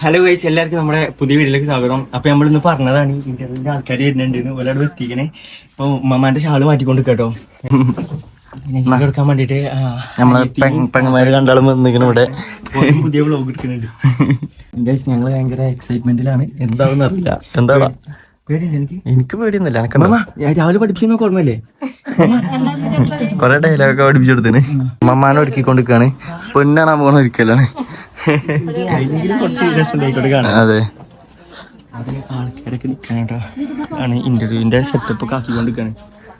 Hello guys എല്ലാവർക്കും നമ്മുടെ പുതിയ വീട്ടിലേക്ക് സ്വാഗതം. അപ്പൊ നമ്മൾ ഇന്ന് പറഞ്ഞതാണ് ഇന്റർവ്യൂവിന്റെ ആൾക്കാർ വരുന്നുണ്ട് ഒരാളോട് എത്തിക്കണേ ഇപ്പൊ ഉമ്മമാന്റെ ഷാൾ മാറ്റിക്കൊണ്ട് കേട്ടോ. എടുക്കാൻ വേണ്ടിട്ട് നമ്മളെ പെങ്ങന്മാര് രണ്ടാളും വന്നിരിക്കണ ഇവിടെ. പുതിയ ബ്ലോഗ് എടുക്കുന്നുണ്ട്. ഗൈസ് ഞങ്ങൾ ഭയങ്കര എക്സൈറ്റ്മെന്റിലാണ് എന്താണെന്ന് അറിയില്ല. എന്താടാ? പേടിയില്ല എനിക്ക്? എനിക്ക് പേടിയൊന്നുമില്ല എനക്ക് ഞാൻ രാവിലെ പഠിപ്പിച്ചു നോക്ക് ഓർമ്മല്ലേ കൊറേ ഡയലോഗൊക്കെ പഠിപ്പിച്ചെടുത്തിന് മമ്മാനെ ഒരുക്കിക്കൊണ്ടിരിക്കാണ് പൊന്നാണ് പോണ ഒരുക്കലാണ്. അത്. ആൾക്കാരൊക്കെ നിൽക്കാനാട്ടോ ആണ് ഇന്റർവ്യൂവിന്റെ സെറ്റപ്പ് ഒക്കെ ആക്കിക്കൊണ്ടിരിക്കാണ്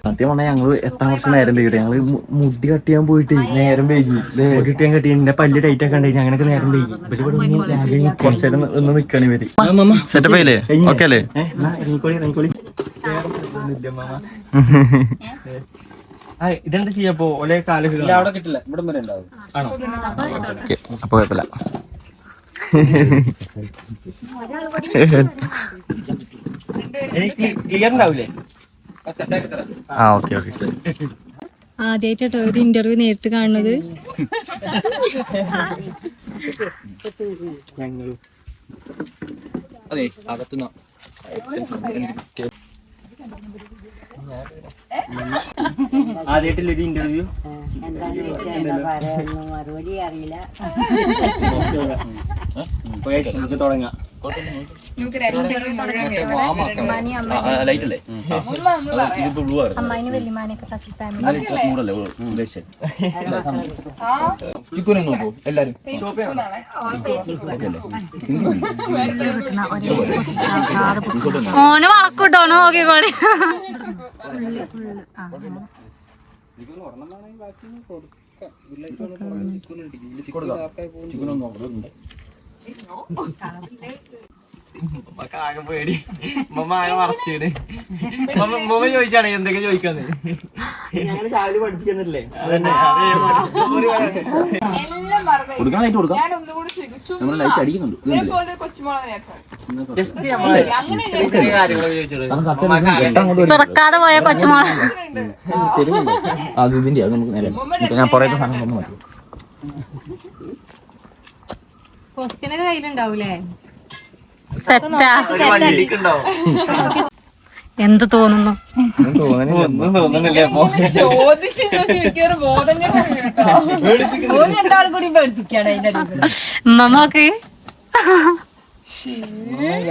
സത്യം പറഞ്ഞാൽ ഞങ്ങൾ എത്താൻ കുറച്ച് നേരം വൈകിട്ട് ഞങ്ങൾ മുടി കട്ട് ചെയ്യാൻ പോയിട്ട് നേരം വൈകി. മുടി കട്ട് ചെയ്യാൻ കട്ടി എന്റെ പല്ല് ടൈറ്റ് ഒക്കെ ഉണ്ടായി അങ്ങനെയൊക്കെ നേരം വൈകി. കുറച്ച് നേരം ഒന്ന് നിക്കാണ് ഇവർ. സെറ്റപ്പ് ആയില്ലേ? ഓക്കെ അല്ലേ? ഇതെന്താ ചെയ്യപ്പോ ഒരേ അവിടെ കിട്ടില്ല. ഇവിടെ വരെ ഉണ്ടാവും. ആണോ? അപ്പൊ കുഴപ്പമില്ല. ക്ലിയർ ഉണ്ടാവില്ലേ? ആ ഓക്കെ ഓക്കെ. ആദ്യമായിട്ടോ ഒരു ഇന്റർവ്യൂ നേരിട്ട് കാണുന്നത്. അതെ അകത്തുനിന്ന്? ആദ്യമായിട്ടില്ല ഒരു ഇന്റർവ്യൂ മറുപടി അറിയില്ല. നമുക്ക് തുടങ്ങാം. അമ്മായിന് ഫാമിലി ഓന് വളക്കൂട്ടോ നോക്കിക്കോളി. ചിക്കുനെ നോക്കുന്നുണ്ട് ഉമ്മക്ക് ആകെ പേടി. ഉമ്മ ആകെ മറച്ചിട് ഉമ്മ ചോദിച്ചാണ് എന്തൊക്കെ ചോദിക്കാന്ന്. രാവിലെ പഠിപ്പിക്കുന്നില്ലേ? അതന്നെ ഞാൻ ഒന്നുകൂടി തുറക്കാതെ പോയ കൊച്ചുമുളക് അത് ഇതിന്റെ അത് നമുക്ക് നേരെ. ഞാൻ പുറത്തെ സാധനം ക്വസ്റ്റ്യനൊക്കെ കയ്യിലുണ്ടാവൂലേ? സെറ്റാ. എന്ത് തോന്നുന്നു? ഉമ്മക്ക്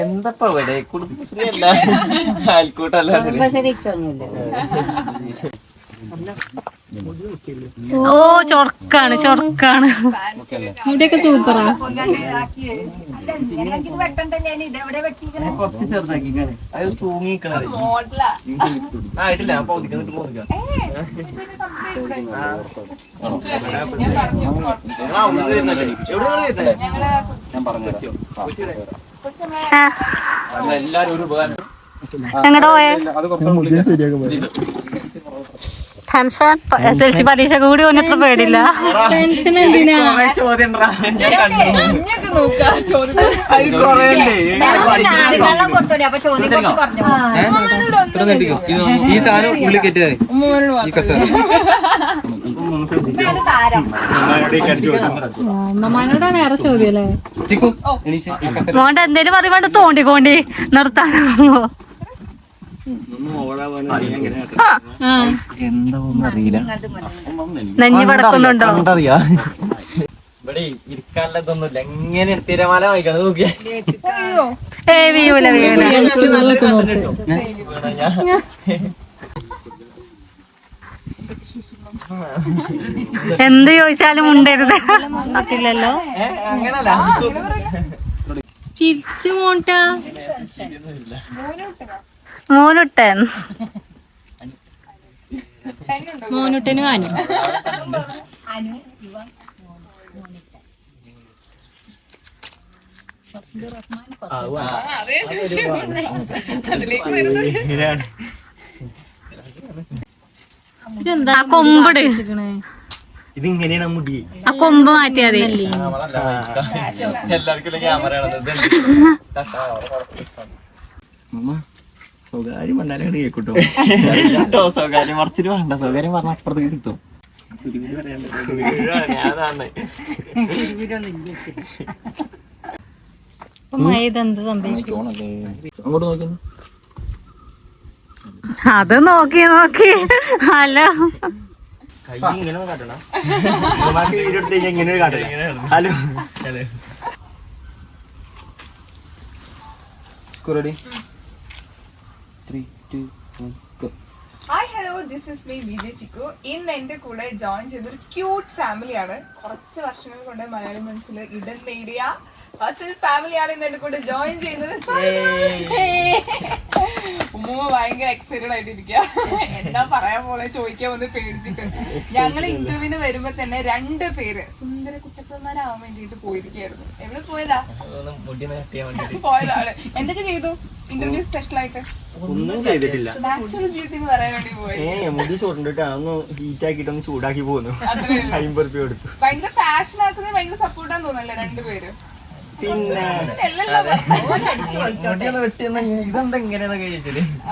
എന്തപ്പ ഇവിടെ? കുടുംബശ്രീ അല്ല അയൽക്കൂട്ടല്ല ഓ ചൊർക്കാണ് ചൊർക്കാണ് മുടിയൊക്കെ സൂപ്പറാ. കുറച്ച് ചെറുതാക്കിക്കാണ് അത് തൂങ്ങിക്കണത് ആയിട്ടില്ല ഞാൻ പറഞ്ഞു എല്ലാരും ഒരു ഉപകാരം എങ്ങോട്ട് പോയേ ടെൻഷൻ. എസ് എൽ സി പരീക്ഷ കൂടി ഒന്നിത്ര പേടില്ല കണ്ടു. ഈ സാധനം ഉള്ളിൽ കയറ്റിയതേ. ഈ കസേര. മോണ്ട എന്തേലും പറയുമ്പോണ്ട് തോണ്ടിക്കോണ്ടി. നിർത്താൻ എന്താണെന്ന് കണ്ടറിയാ. ഇവിടെ എങ്ങനെ തിരമാല നോക്കിയാ. എന്ത് ചോദിച്ചാലും ഉണ്ടരുത് പറ്റില്ലല്ലോ അങ്ങനല്ല. ചിരിച്ചു മോണ്ട മോനുട്ടൻ. മോനുട്ടനും. ഇതെന്താ? ആ കൊമ്പട് ഇതിങ്ങനെയാണ് മുടി. ആ കൊമ്പ് മാറ്റിയാതെ എല്ലാവർക്കും സ്വകാര്യം പറഞ്ഞാലും കേട്ടോ കേട്ടോ സ്വകാര്യം. മറിച്ചിട്ട് വേണ്ട സ്വകാര്യം പറഞ്ഞ അപ്പുറത്തേക്ക് കിട്ടും. അതാണ് ഇപ്പൊ മഴ ഇതെന്ത് സംഭവിക്കും? അങ്ങോട്ട് നോക്കുന്നു അത് നോക്കി നോക്കി. ഹലോ. കൈ ഇങ്ങനെ കാട്ടണം. വീഡിയോ എടുത്ത് കഴിഞ്ഞാൽ ഇങ്ങനെ കാട്ടണം hello. Hi hello this is me B J Chikku ഇന്ന് എന്റെ കൂടെ ജോയിൻ ചെയ്തൊരു ക്യൂട്ട് ഫാമിലിയാണ് കുറച്ച് വർഷങ്ങൾ കൊണ്ട് മലയാളി മനസ്സിൽ ഇടം നേടിയ ഫസിൽ ഫാമിലിയാണ് ഇന്ന് എന്റെ കൂടെ ജോയിൻ ചെയ്യുന്നത്. ഉമ്മ ഭയങ്കര എക്സൈറ്റഡ് ആയിട്ടിരിക്കുക എന്താ പറയാൻ പോലെ ചോദിക്കാൻ വന്ന് പേടിച്ചിട്ട്. ഞങ്ങൾ ഇന്റർവ്യൂവിന് വരുമ്പോ തന്നെ രണ്ട് പേര് സുന്ദര കുട്ടപ്പന്മാരാവാൻ വേണ്ടിട്ട് പോയിരിക്കുകയായിരുന്നു. എവിടെ പോയതാ? മുടി കട്ടിയാൻ വേണ്ടി പോയതാണ് എന്തൊക്കെ ചെയ്തു? ഇന്റർവ്യൂ സ്പെഷ്യൽ ആയിട്ട്? ഒന്നും ചെയ്തിട്ടില്ല. നാച്ചുറൽ ബ്യൂട്ടി എന്ന് പറയാൻ വേണ്ടി പോയി ഏ മുടി ചൂണ്ടിട്ട് അതൊന്ന് ഹീറ്റ് ആക്കിയിട്ട് ഒന്ന് ചൂടാക്കി പോകുന്നു അമ്പത് രൂപ കൊടുത്തു. ഭയങ്കര ഫാഷൻ ആക്കുന്നത് ഭയങ്കര സപ്പോർട്ടാന്ന് തോന്നല്ലേ രണ്ടുപേരും പിന്നെ ഇതെന്താ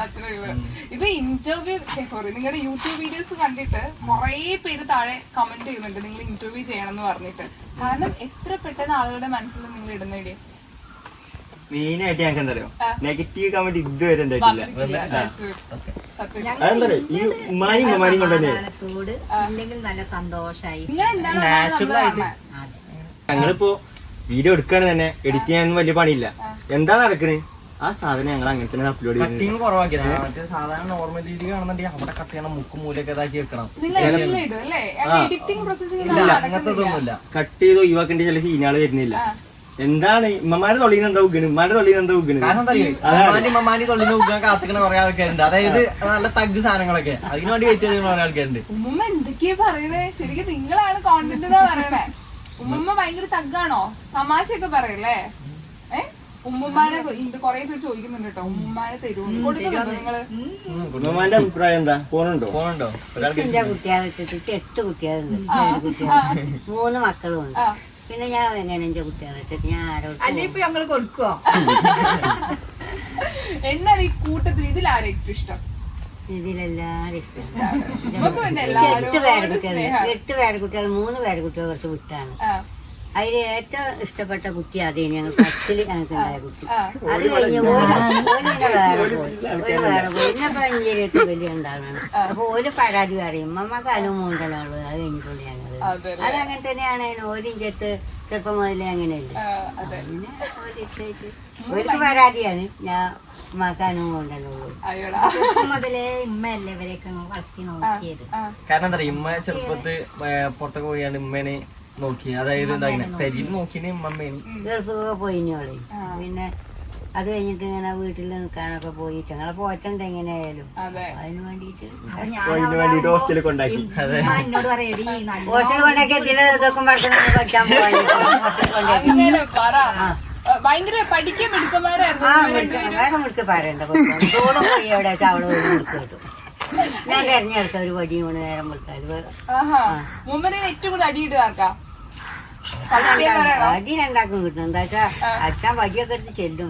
അത്രേ ഉള്ളൂ. ഇപ്പൊ ഇന്റർവ്യൂ സോറി നിങ്ങളുടെ യൂട്യൂബ് വീഡിയോസ് കണ്ടിട്ട് കുറേ പേര് താഴെ കമന്റ് ചെയ്യുന്നുണ്ട്. നിങ്ങൾ ഇന്റർവ്യൂ ചെയ്യണം എന്ന് പറഞ്ഞിട്ട്. കാരണം എത്ര പെട്ടെന്ന് ആളുകളുടെ മനസ്സിൽ നിങ്ങൾ ഇടുന്നേടി മെയിൻ ആയിട്ട് ഞങ്ങൾക്ക് എന്താ അറിയോ? നെഗറ്റീവ് കമന്റ് ഇതുവരെ ഉണ്ടായിട്ടില്ല. ഈ ഉമ്മാനും ഉമ്മാനും കൊണ്ട് തന്നെ നല്ല സന്തോഷായി. നിങ്ങൾ എന്താണ് നമ്മൾ കാണുന്നത്? ഞങ്ങളിപ്പോ വീഡിയോ എടുക്കാണ് തന്നെ. എഡിറ്റ് ചെയ്യാനൊന്നും വലിയ പണിയില്ല. എന്താ നടക്കണേ? ആ സാധനം ഞങ്ങൾ അങ്ങനെ തന്നെ അപ്ലോഡ് കട്ടിങ് കുറവാക്കി മറ്റേ സാധാരണ നോർമൽ രീതി കാണുന്നുണ്ടെങ്കിൽ അവിടെ കട്ട് ചെയ്യണം മുക്കും മൂലൊക്കെ ഇതാക്കി വെക്കണം. ഇല്ല കട്ട് ചെയ്ത് ഒഴിവാക്കേണ്ട ചില സീനുകൾ വരുന്നില്ല. എന്താണ്? ഇമ്മമാരുടെ തൊള്ളിന്ന് എന്താ ഉഗ്ഗണ്? ഇമ്മാരുടെ തൊള്ളിന്ന് എന്താ ഉഗ്ഗണ്? കാരണം എന്താ അറിയോ? മമ്മാനി തൊള്ളിന് നോക്കാൻ കാത്തിക്കുന്ന കുറെ ആൾക്കാരുണ്ട്. അതായത് നല്ല തഗ് സാധനങ്ങളൊക്കെ. അതിനു വേണ്ടി വെയിറ്റ് ചെയ്ത് കുറെ ആൾക്കാരുണ്ട്. ഉമ്മ എന്തൊക്കെയാ പറയണേ? ശരിക്കും നിങ്ങളാണ് കോണ്ടന്റ് പറയണേ. ഉമ്മ ഭയങ്കര തഗ്ഗാണോ? തമാശയൊക്കെ പറയല്ലേ? ഏ? ഉമ്മമാരെ കൊറേ പേര് ചോദിക്കുന്നുണ്ട് കേട്ടോ ഉമ്മമാരെ തരുമോ കൊടുക്കുന്നുണ്ടോ നിങ്ങൾ? ഉമ്മമാന്റെ അഭിപ്രായം എന്താ? ഫോണുണ്ടോ? ഫോണുണ്ടോ? എന്റെ എട്ട് കുട്ടികളുണ്ട്. മൂന്ന് മക്കളും ഉണ്ട് പിന്നെ ഞാൻ എങ്ങനെ എന്റെ കുട്ടികളെ ഞാൻ ആരോട് അല്ലെ ഇപ്പൊ ഞങ്ങൾ കൊടുക്കുവോ? എന്നാ ഈ കൂട്ടത്തിൽ ഇതിൽ ആരെ ഏറ്റവും ഇഷ്ടം? പിന്നെ എട്ട് പേരക്കുട്ടികൾ എട്ട് പേരക്കുട്ടികൾ മൂന്ന് പേരക്കുട്ടികൾ കുറച്ച് വിട്ടാണ് ആ, അതിൽ ഏറ്റവും ഇഷ്ടപ്പെട്ട കുട്ടി അതേ ഞങ്ങൾ പത്തിൽ ഞങ്ങൾക്ക് ഉണ്ടായ കുട്ടി. അത് കഴിഞ്ഞ് പിന്നെ വേറെ പോയി. ഒരു വേറെ പോയി. ഇന്നപ്പോ അഞ്ചേരിയൊക്കെ വലിയ ഉണ്ടാകണം അപ്പൊ ഒരു പരാതി പറയും മമ്മക്ക് അനുമൂണ്ടല്ലോ അത് കഴിഞ്ഞിട്ടുണ്ട് ഞങ്ങൾ. അതെ അങ്ങനെ തന്നെയാണ് ഓലിന്റെ ചെത്ത് ചെറുപ്പം മുതലേ അങ്ങനെയല്ലേ? ഇഷ്ടമായിട്ട് ഒരു പരാതിയാണ്. ഞാൻ ഉമ്മാക്കാനും കൊണ്ടല്ലോ മുതലേ ഉമ്മയല്ലേ ഇവരെയൊക്കെ വളർത്തി നോക്കിയത്. കാരണം എന്താ പറയാ ഇമ്മ ചെറുപ്പത്ത് പുറത്തൊക്കെ പോയാണ് ഇമ്മേനെ നോക്കി. അതായത് എന്താ പെരിയിൽ നോക്കിന് ഇമ്മമ്മേന്. ഗൾഫൊക്കെ പോയിഞ്ഞോളി പിന്നെ അത് കഴിഞ്ഞിട്ട് ഇങ്ങനെ വീട്ടിൽ നിൽക്കാനൊക്കെ പോയി ഞങ്ങളെ പോയിട്ടുണ്ട് എങ്ങനെയായാലും. അതെ. അതിന് വേണ്ടിട്ട് ഹോസ്റ്റലിൽ കൊണ്ടാക്കി. എന്നോട് പറയടി കൊണ്ടൊക്കെ ഇതൊക്കെ പഠിക്കാൻ പോകാൻ ഭയങ്കര പഠിക്കാൻ മിടുക്കന്മാരായിരുന്നു. വേറെ മുടുക്ക് തോടും പോയി അവിടെ ഒരു മുടുക്ക് ഞാൻ തെരഞ്ഞെടുത്ത ഒരു വടിയും കൊണ്ട് നേരം കൊടുത്താൽ ഏറ്റവും കൂടുതൽ അടിയിട്ട് ആർക്കാ? രണ്ടാക്കും കിട്ടും. എന്താ വെച്ചാ അച്ഛൻ വടിയൊക്കെ എടുത്ത് ചെല്ലും.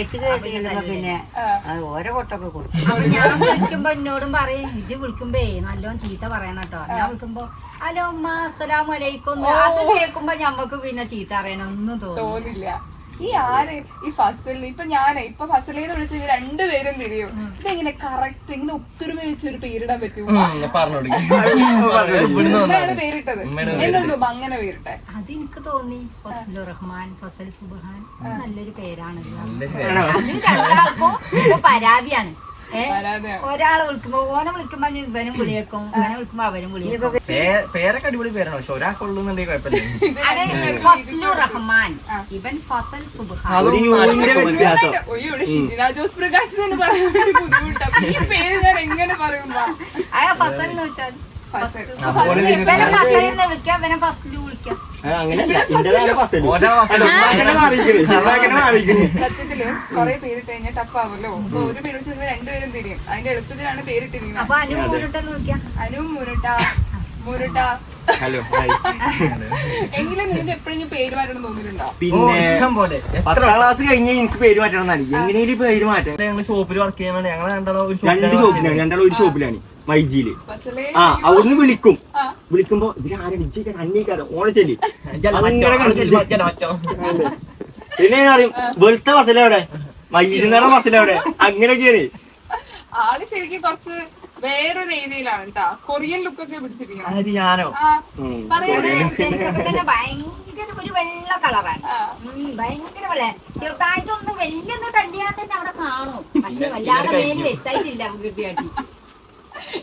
എട്ട് കഴിഞ്ഞപ്പോ പിന്നെ ആ, ഓരോ കൊട്ടൊക്കെ കൊടുക്കും. ഞാൻ വിളിക്കുമ്പോ എന്നോടും പറയും ഇജ് വിളിക്കുമ്പേ നല്ലോണം ചീത്ത പറയണം കേട്ടോ. ഞാൻ വിളിക്കുമ്പോ ഹലോ ഉമ്മ അസ്സലാമു അലൈക്കും. അത് കേൾക്കുമ്പോ ഞമ്മക്ക് പിന്നെ ചീത്ത അറിയണമെന്ന് ഒന്നും തോന്നില്ല. ഈ ആര്? ഈ ഫസൽ ഇപ്പൊ ഞാനേ ഇപ്പൊ ഫസലേന്ന് വിളിച്ച ഇവർ രണ്ടുപേരും തിരിയും ഇതെങ്ങനെ കറക്റ്റ് ഇങ്ങനെ ഒത്തൊരുമ വെച്ച് ഒരു പേരിടാൻ പറ്റുമോ? ഉമ്മയാണ് പേരിട്ടത്. എന്തുകൊണ്ട് ഉമ്മ അങ്ങനെ പേരിട്ടെ? അത് എനിക്ക് തോന്നി. ഫസലു റഹ്മാൻ ഫസൽ സുബ്ഹാൻ. നല്ലൊരു പേരാണ്? അത് രണ്ടാൾക്കും പരാതിയാണ്. ഒരാളെ വിളിക്കുമ്പോ ഓനെ വിളിക്കുമ്പോ ഇവനും വിളിയേക്കും ഓനെ വിളിക്കുമ്പോ അവനും വിളിയേക്കും. പേരൊക്കെ അടിപൊളി പേരാണ് പക്ഷെ ഒരാൾക്കുള്ളൂന്നുണ്ടെങ്കിൽ കുഴപ്പമില്ല. റഹ്മാൻ. ഇവൻ ഫസൽ സുബ്ഹാൻ. ജോസ് പ്രകാശ് എന്ന് ഫസൽ എന്ന് വെച്ചാൽ അങ്ങനെയല്ല ഇന്റേതാണ് ഫസൽ സത്യത്തിൽ കൊറേ പേരിട്ട് കഴിഞ്ഞാൽ അപ്പൊ ഒരു രണ്ടുപേരും തിരിയും. അതിന്റെ എളുപ്പത്തിലാണ് പേരിട്ടിരിക്കുന്നത് അപ്പൊ അനു മൂന്നിട്ടെന്ന് വിളിക്കാം. അനു മുരട്ട. മുരട്ട. ഹലോ. എങ്കിലും എപ്പോഴെങ്കിലും പേര് മാറ്റണം തോന്നിയിട്ടുണ്ടോ? പിന്നെ പത്താം ക്ലാസ് കഴിഞ്ഞ് എനിക്ക് പേര് മാറ്റണം എന്നാണ്. എങ്ങനെയും പേര് മാറ്റാം. ഞങ്ങൾ ഷോപ്പിൽ വർക്ക് ചെയ്യുന്നുണ്ട് ഞങ്ങൾ രണ്ടാളും ഒരു ഷോപ്പിലാണ് രണ്ടാളും ഒരു ഷോപ്പിലാണ് മൈജിയിൽ ആ അവിടുന്ന് വിളിക്കും. വിളിക്കുമ്പോ ഇവരാരടിച്ചേക്കാൻ ഇജ്ജിക്കാൻ അന്വേഷിക്കാരോ ഓണ ചെല്ലി. ഇജ്ജല്ല, മറ്റോ, അങ്ങനെ മറ്റോ, കണ്ടിട്ട് മറ്റോ, മറ്റോ. പിന്നെ അറിയും വെളുത്ത മസലെവിടെ മയ്യുന്നേരം മസലെവിടെ അങ്ങനെയൊക്കെയാണ്. ആൾ ശരിക്കും കുറച്ച് വേറൊരു രീതിയിലാണ് കേട്ടാ കൊറിയൻ ലുക്ക് ഒക്കെ പിടിച്ചിരിക്കണം. ആര് ഞാനോ? തന്നെ ഭയങ്കര ഒരു വെള്ള കളറാണ്. ഭയങ്കര വെള്ള. ചെറുതായിട്ടൊന്നും വലിയൊന്നും തല്ലിയാൽ തന്നെ അവിടെ കാണും. പക്ഷെ വല്ലാതെ മേൽ വെത്തായിട്ടില്ല കിട്ടിയാട്ടി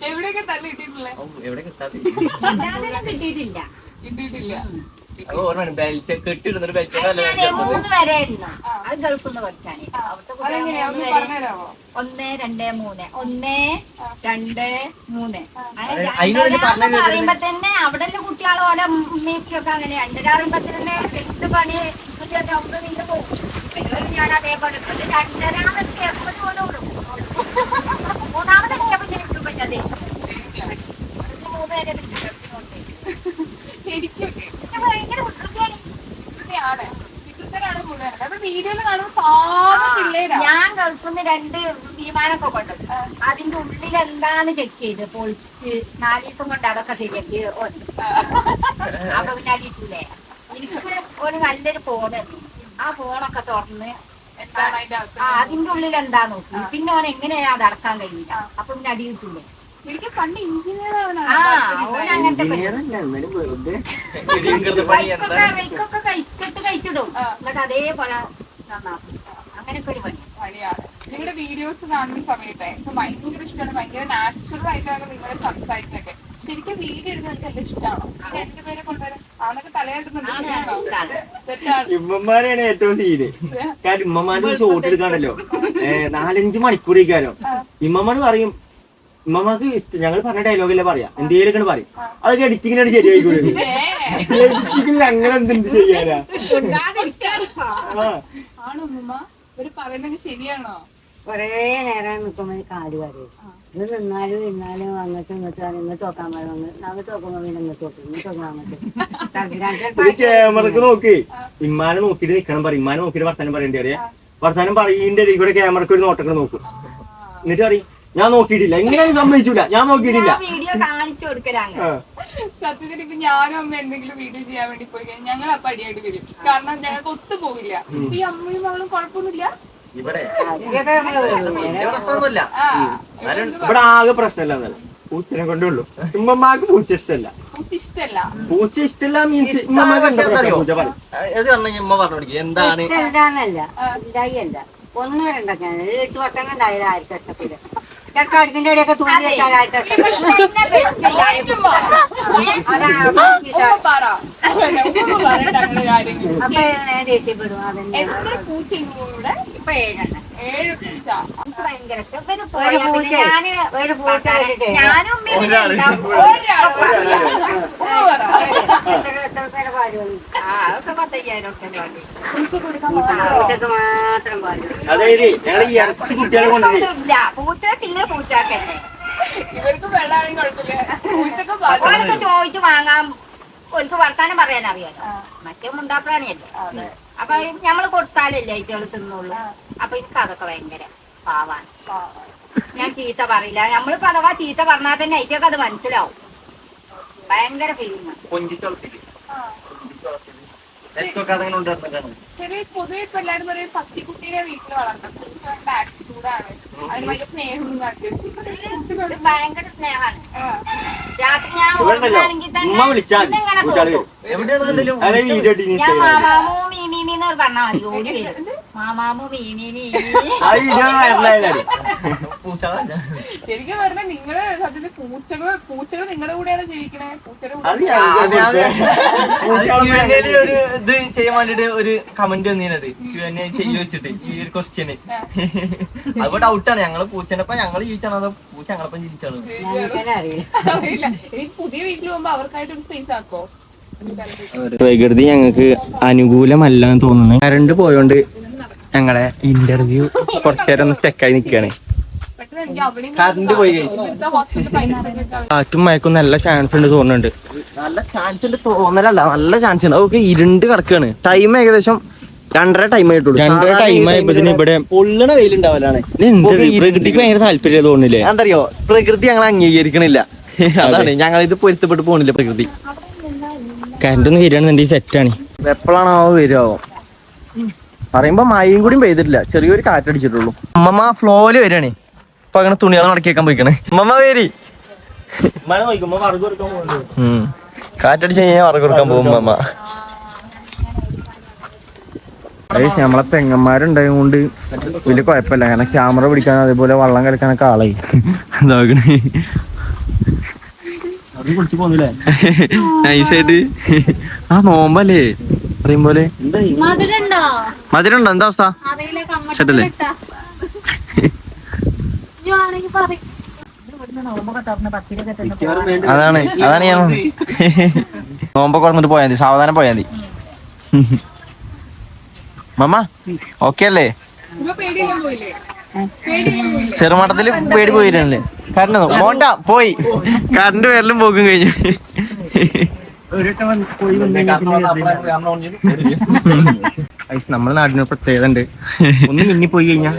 എവിടെയൊക്കെ തല്ലി? കിട്ടിയിട്ടില്ല. കിട്ടിയിട്ടില്ല. മൂന്ന് ഒന്ന് രണ്ട് മൂന്ന്. ഒന്ന് മൂന്ന്. രണ്ടര പറയുമ്പോ തന്നെ അവിടെ കുട്ടികളോടെ ഉമ്മയൊക്കെ അങ്ങനെ രണ്ടര പറയുമ്പോ തന്നെ എന്ത് പണി? കുട്ടികളുടെ ഒമ്പത് മിനിറ്റ് പോകും. പിന്നെ ഞാൻ അതേപോലെ ഇപ്പൊ രണ്ടരാമത്തെ എപ്പോഴും പോലെ ഓടും മൂന്നാമത്തെ സ്റ്റെപ്പ് ശരിക്കും പറ്റത് മൂന്ന് പേരെ ശരിക്കും ഭയങ്കര വികൃതിയാണ്. ഇവിടെയാണ് വികൃതരാണ് മുഴുവൻ അപ്പൊ വീഡിയോയിൽ കാണുമ്പോൾ പാവം പിള്ളേരാ ഞാൻ ഗൾഫിൽ നിന്ന് രണ്ട് വിമാനമൊക്കെ കൊണ്ടു. അതിന്റെ ഉള്ളിൽ എന്താണ് ചെക്ക് ചെയ്ത് പൊളിച്ച് നാല് ദിവസം കൊണ്ട് അതൊക്കെ ശരിയാക്കി. അപ്പൊ പിന്നെ അടിയിട്ടില്ലേ എനിക്ക് ഒരു നല്ലൊരു ഫോണ് ആ ഫോണൊക്കെ തുറന്ന് അതിന്റെ ഉള്ളിൽ എന്താ നോക്കി. പിന്നെ ഓൻ എങ്ങനെയാ അത് അടക്കാൻ കഴിയില്ല അപ്പൊ പിന്നെ അടി കിട്ടില്ലേ? എനിക്ക് പണ്ട് എഞ്ചിനീയർ ആണ് അങ്ങനത്തെ കഴിച്ചിടും. എന്നിട്ട് അതേപോലെ നന്നാക്കും. അങ്ങനെയൊക്കെ ഒരു പണി. പണിയാണ് നിങ്ങളുടെ വീഡിയോസ് കാണുന്ന സമയത്തെ എനിക്ക് ഭയങ്കര ഇഷ്ടമാണ് ഭയങ്കര നാച്ചുറൽ ആയിട്ടാണ് നിങ്ങളെ സംസാരിക്കുന്നൊക്കെ ശരിക്കും വീഡിയോ എടുക്കുന്നത് എല്ലാം ഇഷ്ടമാണോ രണ്ടുപേരെ കൊണ്ടുവരാൻ ആണൊക്കെ തലയാട്ടുന്നുണ്ട് ഇമ്മമാരെയാണ് ഏറ്റവും സീര് കാരണം ഇമ്മമാരുടെ ഷോട്ട് എടുക്കാണല്ലോ നാലഞ്ചു ഇരിക്കാനോ ഇമ്മമാര് പറയും ഉമ്മമാക്ക് ഇഷ്ടം ഞങ്ങൾ പറഞ്ഞ ഡയലോഗല്ലേ പറയാ എന്തേലൊക്കെ പറയും അതൊക്കെ എഡിറ്റിങ്ങിനാണ് ശരിയായിക്കോളൂ എഡിറ്റിങ്ങിൽ അങ്ങനെ എന്തുണ്ട് ചെയ്യാനാ ഇവർ പറയുന്നത് ശരിയാണോ? കൊറേ നേരം നിൽക്കുമ്പോൾ കാൽ വരും ഇത് നിന്നാലും ഇരുന്നാലും അങ്ങോട്ട് ഇങ്ങോട്ടും ഇങ്ങോട്ട് നോക്കാൻ പറയും അങ്ങോട്ട് നോക്കുമ്പോ പിന്നെ ഇങ്ങോട്ട് നോക്കും. ഇങ്ങോട്ട് നോക്കുമ്പോ അങ്ങോട്ട്. ക്യാമറക്ക് നോക്കി. ഇമ്മാനെ നോക്കിട്ട് നിക്കണം പറയും. ഇമ്മാനെ നോക്കിട്ട് വർത്താനം പറയേണ്ടി അറിയാം? വർത്താനം പറയുന്നതിന്റെ ഇടയിൽ കൂടെ ക്യാമറക്ക് ഒരു നോട്ടൊക്കെ നോക്കും. എന്നിട്ട് പറയും ഞാൻ നോക്കിയിട്ടില്ല. ഇങ്ങനെ സമ്മതിച്ചില്ല ഞാൻ നോക്കിയിട്ടില്ല. വീഡിയോ കാണിച്ചു കൊടുക്കലാണ്. സത്യത്തിൽ ഇപ്പൊ ഞാനും അമ്മ എന്തെങ്കിലും വീഡിയോ ചെയ്യാൻ വേണ്ടി പോയി കഴിഞ്ഞാൽ ഞങ്ങൾ അപ്പൊ അടിയായിട്ട് വരും. കാരണം ഞങ്ങൾക്ക് ഒത്തു പോകില്ല. ഈ അമ്മയും അവളും കുഴപ്പമൊന്നുമില്ല? ഇവിടെ. ഇവിടെ ആകെ പ്രശ്നമില്ല പൂച്ചനെ കൊണ്ടേ ഉള്ളൂ. ഉമ്മമാക്ക് പൂച്ച ഇഷ്ടമല്ല. പൂച്ച ഇഷ്ടല്ല പൂച്ച ഇഷ്ടമല്ല മീൻസ് ഉമ്മമാക്ക് ഉമ്മ പറഞ്ഞു എന്താണ്? ഒന്നും രണ്ടൊക്കെ. എട്ട് വട്ടം ഉണ്ടായാലും ആയിരത്തി ഇഷ്ടത്തിൽ ചിലപ്പോ അടുപ്പിന്റെ ഇടയൊക്കെ തൂങ്ങി അപ്പൊ ഞാൻ ദേഷ്യപ്പെടും അതന്നെ. എത്ര പൂച്ചയുണ്ട് ഇവിടെ? ഇപ്പൊ ഏഴെണ്ണം. ഏഴ് പൂച്ച. ഭയങ്കര ഇഷ്ടം ഇവർ ഒരു പോയാ പിന്നെ ഞാൻ പൂച്ച പിന്നെ എത്ര എത്ര പേരെ പാൽ? ആ, അതൊക്കെ പത്തയ്യായിരം ഒക്കെ ഉണ്ട്. പൂച്ചക്ക് മാത്രം പാൽ മതി. അതായത് ഞങ്ങൾ ഈ ഇറച്ചി കുട്ടികളെ കൊണ്ടുപോയി ഇല്ല തിന്ന് പൂച്ചാക്കന്നെ ഇവർക്ക് വെള്ളമാണെങ്കിൽ കുഴപ്പമില്ല. പൂച്ചക്ക് ഓനൊക്കെ ചോദിച്ചു വാങ്ങാൻ ഓർക്ക് വർത്താനം പറയാൻ അറിയാലോ? മറ്റേ മുണ്ടാപ്രാണിയല്ലേ അപ്പൊ ഞമ്മൾ കൊടുത്താലല്ലേ ഏറ്റവും തിന്നുള്ളൂ. അപ്പൊ എനിക്ക് അതൊക്കെ ഭയങ്കര ഞാൻ ചീത്ത പറയില്ല. നമ്മളിപ്പോ അഥവാ ചീത്ത പറഞ്ഞാൽ തന്നെ ഏറ്റവും അത് മനസ്സിലാവും. ഭയങ്കര ഫീലിംഗ് പൊതുവെ ഇപ്പൊ എല്ലാരും പറയും പത്തിക്കുട്ടീനെ വീട്ടിൽ വളർത്താം ആറ്റിറ്റ്യൂഡാണ് അതിന് ഭയങ്കര സ്നേഹം ഭയങ്കര സ്നേഹമാണ്. രാത്രി ഞാൻ ഉറങ്ങുകയാണെങ്കിൽ തന്നെ പൂച്ചാൾ തോന്നും. ഞാൻ മാമാമു മീമീമി എന്ന് പറഞ്ഞാൽ മതി ഓടി വരും മാമാമു മീമീമി ശരിക്കും പറഞ്ഞ നിങ്ങൾ സത്യത്തിൽ പൂച്ചകൾ പൂച്ചകൾ നിങ്ങളുടെ കൂടെയാണ് ജീവിക്കണേ. പൂച്ചയുടെ ഒരു ഇത് ചെയ്യാൻ വേണ്ടിട്ട് ഒരു കമന്റ് വന്നിരുന്നത് എന്നെ ചെയ്യ വെച്ചിട്ട് ഈ ഒരു ക്വസ്റ്റ്യന് അപ്പൊ ഡൗട്ടാണ് ഞങ്ങൾ പൂച്ചനൊപ്പം ഞങ്ങൾ ജീവിച്ചാണോ അതോ പൂച്ച ഞങ്ങളപ്പം ജീവിച്ചാണ്? അറിയില്ല അറിയില്ല. എനിക്ക് പുതിയ വീട്ടിൽ പോകുമ്പോ അവർക്കായിട്ട് ഒരു സ്പേസ് ആക്കോ? പ്രകൃതി ഞങ്ങൾക്ക് അനുകൂലമല്ല എന്ന് തോന്നുന്നു. കറണ്ട് പോയോണ്ട് ഞങ്ങളെ ഇന്റർവ്യൂ കുറച്ചേരം ഒന്ന് സ്റ്റെക്കായി നിൽക്കുകയാണ് കറണ്ട് പോയി കാറ്റും മയക്കും നല്ല ചാൻസ് ഉണ്ട് തോന്നുന്നുണ്ട്. നല്ല ചാൻസ് ഉണ്ട് തോന്നലല്ല നല്ല ചാൻസ് ഉണ്ട്. അതൊക്കെ ഇരുണ്ട് കിടക്കാണ്. ടൈം ഏകദേശം രണ്ടര ടൈം ആയിട്ടുള്ളൂ. രണ്ടര ടൈം ആയപ്പോ ഇവിടെ പൊള്ളണ വെയിലുണ്ടാവലാണ്. പ്രകൃതിക്ക് ഭയങ്കര താല്പര്യം തോന്നില്ലേ എന്തറിയോ? പ്രകൃതി ഞങ്ങൾ അംഗീകരിക്കണില്ല. അതാണ്. ഞങ്ങൾ ഇത് പൊരുത്തപ്പെട്ട് പോണില്ല പ്രകൃതി. കറണ്ട് ഒന്ന് വരികയാണെന്നുണ്ടെങ്കിൽ സെറ്റാണ് എപ്പോഴാണോ വരുമോ പറയുമ്പോ മഴയും കൂടിയും പെയ്തിട്ടില്ല. ചെറിയൊരു കാറ്റടിച്ചിട്ടുള്ളൂ. അമ്മമ്മ ഫ്ലോയിൽ വരികയാണ്. ഇപ്പൊ അങ്ങനെ തുണികൾ മടക്കി വെക്കാൻ പോയിക്കണേ. മമ്മ വേരി. കാറ്റടിച്ച് കഴിഞ്ഞാൽ വറക്ക് കൊടുക്കാൻ പോകും മമ്മ ഗൈസ് നമ്മളെ പെങ്ങന്മാരുണ്ടായത് കൊണ്ട് വലിയ കുഴപ്പമില്ല. കാരണം ക്യാമറ പിടിക്കാൻ അതേപോലെ വള്ളം കളിക്കാനൊക്കെ ആളായി. നോക്കണേ? നൈസായിട്ട്. ആ നോമ്പല്ലേ? പറയും പോലെ മധുരണ്ടോ? മധുരണ്ടോ? എന്താ അവസ്ഥ? അറിയില്ല പറയും. അതാണ് അതാണ് ഞാൻ നോമ്പൊക്കെ കൊടുത്തിട്ട് പോയാൽ മതി സാവധാനം പോയാൽ മതി. മമ്മ ഓക്കെ അല്ലേ? ചെറുമട്ടത്തിൽ പേടി പോയില്ലേ? കറണ്ട് മോണ്ട പോയി. കറണ്ട് പേരിലും പോക്കും കഴിഞ്ഞു. നമ്മുടെ നാടിന് പ്രത്യേകത ഉണ്ട്. ഒന്ന് മിന്നി പോയി കഴിഞ്ഞാൽ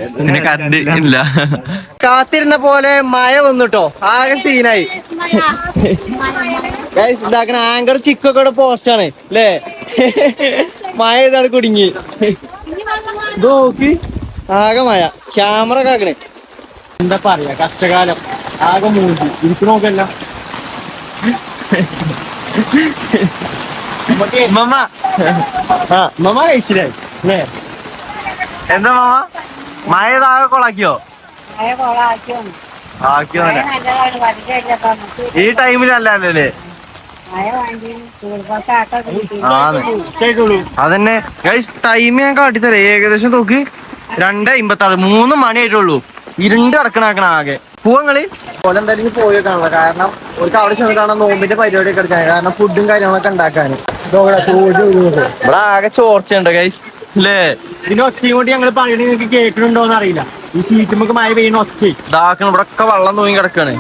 കാത്തിരുന്ന പോലെ മഴ വന്നിട്ടോ. ആകെ സീനായി ഇതാക്കണ ആങ്കർ ചിക്കൊക്കെ ഇവിടെ പോസ്റ്റാണ് അല്ലേ മഴ ഇതാണ് കുടുങ്ങി. നോക്കി നോക്ക്. ആകെ മഴ. ക്യാമറ കാക്കണേ എന്താ പറയാ കഷ്ടകാലം. ആകെ മൂഞ്ചി ഇരിക്കു നോക്കല്ല. മമ്മ ആ മമ്മ കഴിച്ചില്ലേ? അല്ലേ എന്താ മമ്മ മഴ താഴെ കൊളാക്കിയോ? ആക്കിയോ ഈ ടൈമിലല്ലേ അല്ലേ അതന്നെ. ഗൈസ് ടൈം ഞാൻ കാട്ടിത്തരാം. ഏകദേശം നോക്ക്. രണ്ട് അമ്പത്താറ്. മൂന്ന് മണി ആയിട്ടുള്ളൂ ഇരുണ്ട് കിടക്കണാക്കണ ആകെ. പോവങ്ങൾ? പോലെ എന്തായാലും പോയി കാണണം. കാരണം ഒരു അവിടെ ചെന്ന് കാണാൻ നോമ്പിന്റെ പരിപാടിയൊക്കെ എടുക്കാൻ കാരണം ഫുഡും കാര്യങ്ങളൊക്കെ ഉണ്ടാക്കാൻ ഇവിടെ ആകെ ചോർച്ചയുണ്ട് ഗൈസ് അല്ലേ ഇതിന് ഒച്ചയും കൂടി ഞങ്ങൾ പറയണ നിങ്ങൾക്ക് കേൾക്കണുണ്ടോന്ന് അറിയില്ല. ഈ സീറ്റുമ്പോ മഴ പെയ്യണ ഒച്ച. ഇതാക്കണം ഇവിടെ ഒക്കെ വെള്ളം തൂങ്ങി കിടക്കാണ്.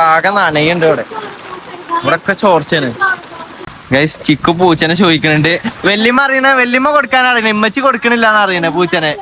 ആകെ നനയുണ്ട് ഇവിടെ. ഇവിടെ ഒക്കെ ചോർച്ചയാണ്. ഗൈസ് ചിക്കു പൂച്ചനെ ചോദിക്കുന്നുണ്ട് വല്യമ്മ അറിയണ വല്യമ്മ കൊടുക്കാൻ അറിയണ. ഇമ്മച്ചി കൊടുക്കണില്ല എന്ന് അറിയണേ പൂച്ചനെ.